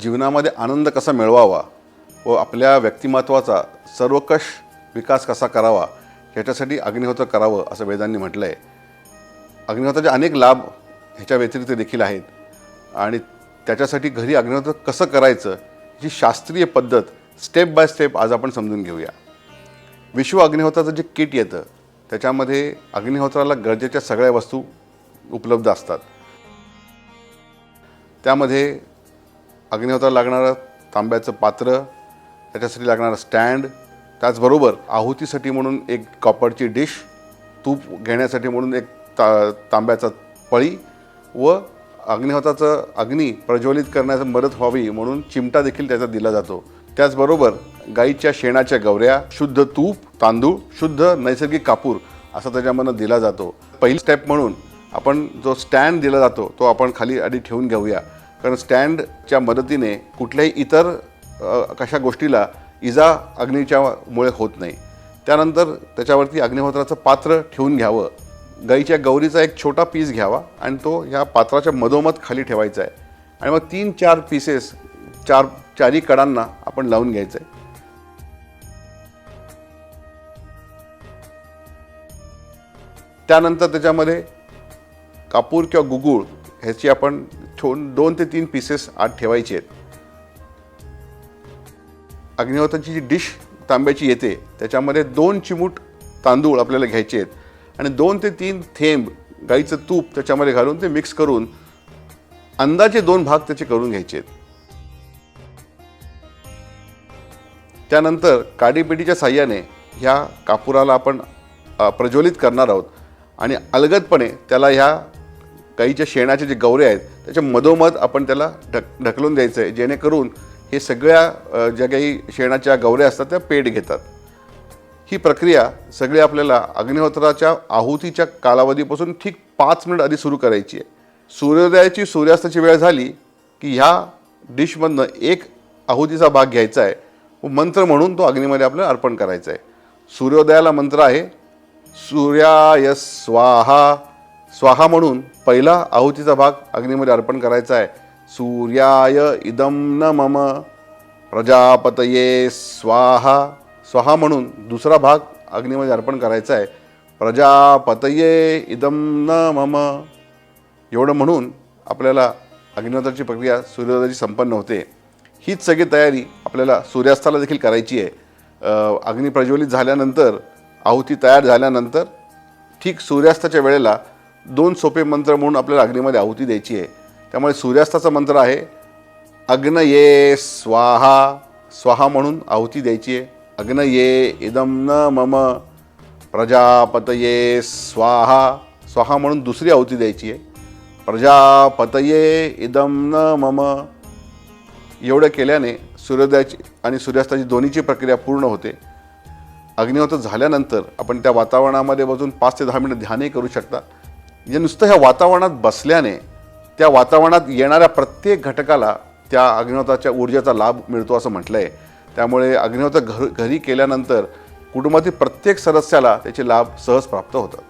जीवनामध्ये आनंद कसा मिळवावा व आपल्या व्यक्तिमत्वाचा सर्वकष विकास कसा करावा ह्याच्यासाठी अग्निहोत्र करावं असं वेदांनी म्हटलं आहे अग्निहोत्राचे अनेक लाभ ह्याच्या व्यतिरिक्त देखील आहेत. आणि त्याच्यासाठी घरी अग्निहोत्र कसं करायचं ही शास्त्रीय पद्धत स्टेप बाय स्टेप आज आपण समजून घेऊया. विश्व अग्निहोत्राचं जे किट येतं त्याच्यामध्ये अग्निहोत्राला गरजेच्या सगळ्या वस्तू उपलब्ध असतात. त्यामध्ये अग्निहोत्राला लागणारं तांब्याचं पात्र त्याच्यासाठी लागणारं स्टँड त्याचबरोबर आहुतीसाठी म्हणून एक कॉपरची डिश तूप घेण्यासाठी म्हणून एक ता तांब्याचा पळी व अग्निहोताचं अग्नी प्रज्वलित करण्यास मदत व्हावी म्हणून चिमटा देखील त्याचा दिला जातो. त्याचबरोबर गाईच्या शेणाच्या गवऱ्या शुद्ध तूप तांदूळ शुद्ध नैसर्गिक कापूर असा त्याच्यामधनं दिला जातो. पहिली स्टेप म्हणून आपण जो स्टँड दिला जातो तो आपण खाली आधी ठेवून घेऊया. कारण स्टँडच्या मदतीने कुठल्याही इतर कशा गोष्टीला इजा अग्नीच्या मुळे होत नाही. त्यानंतर त्याच्यावरती अग्निहोत्राचं पात्र ठेवून घ्यावं. गाईच्या गौरीचा एक छोटा पीस घ्यावा आणि तो ह्या पात्राच्या मधोमध खाली ठेवायचा आहे. आणि मग तीन चार पीसेस चार चारी कडांना आपण लावून घ्यायचं आहे. त्यानंतर त्याच्यामध्ये कापूर किंवा गुगूळ ह्याची आपण ठेवून दोन ते तीन पीसेस आत ठेवायचे आहेत. अग्निहोत्राची जी डिश तांब्याची येते त्याच्यामध्ये दोन चिमूट तांदूळ आपल्याला घ्यायचे आहेत. आणि दोन ते तीन थेंब गाईचं तूप त्याच्यामध्ये घालून ते मिक्स करून अंदाजे दोन भाग त्याचे करून घ्यायचे आहेत. त्यानंतर काडीपेटीच्या साह्याने ह्या कापुराला आपण प्रज्वलित करणार आहोत. आणि अलगदपणे त्याला ह्या गाईच्या शेणाचे जे गवरे आहेत त्याच्या मधोमध आपण त्याला ढक ढकलून द्यायचं आहे जेणेकरून हे सगळ्या ज्या काही शेणाच्या गवऱ्या असतात त्या पेट घेतात. ही प्रक्रिया सगळी आपल्याला अग्निहोत्राच्या आहुतीच्या कालावधीपासून ठीक पाच मिनिट आधी सुरू करायची आहे. सूर्योदयाची सूर्यास्ताची वेळ झाली की ह्या डिशमधनं एक आहुतीचा भाग घ्यायचा आहे. व मंत्र म्हणून तो अग्नीमध्ये आपल्याला अर्पण करायचा आहे. सूर्योदयाला मंत्र आहे सूर्याय स्वाहा. स्वाहा म्हणून पहिला आहुतीचा भाग अग्नीमध्ये अर्पण करायचा आहे. सूर्याय इदम न मम प्रजापतये स्वाहा. स्वाहा म्हणून दुसरा भाग अग्नीमध्ये अर्पण करायचा आहे. प्रजापतये इदम न मम. एवढं म्हणून आपल्याला अग्निहोत्राची प्रक्रिया सूर्योदयाची संपन्न होते. हीच सगळी तयारी आपल्याला सूर्यास्ताला देखील करायची आहे. अग्नी प्रज्वलित झाल्यानंतर आहुती तयार झाल्यानंतर ठीक सूर्यास्ताच्या वेळेला दोन सोपे मंत्र म्हणून आपल्याला अग्नीमध्ये आहुती द्यायची आहे. त्यामुळे सूर्यास्ताचा मंत्र आहे अग्न ये स्वाहा. स्वाहा म्हणून आहुती द्यायची आहे. अग्न ये इदम न मम. प्रजापतये स्वाहा. स्वाहा म्हणून दुसरी आहुती द्यायची आहे. प्रजापतये इदम न मम. एवढं केल्याने सूर्योदयाची आणि सूर्यास्ताची दोन्हीची प्रक्रिया पूर्ण होते. अग्निहोत्र झाल्यानंतर आपण त्या वातावरणामध्ये बसून पाच ते दहा मिनिट ध्यानही करू शकता. म्हणजे नुसतं ह्या वातावरणात बसल्याने त्या वातावरणात येणाऱ्या प्रत्येक घटकाला त्या अग्निहोताच्या ऊर्जेचा लाभ मिळतो असं म्हटलं आहे त्यामुळे अग्निहोत्र घर घरी केल्यानंतर कुटुंबातील प्रत्येक सदस्याला त्याचे लाभ सहज प्राप्त होतात.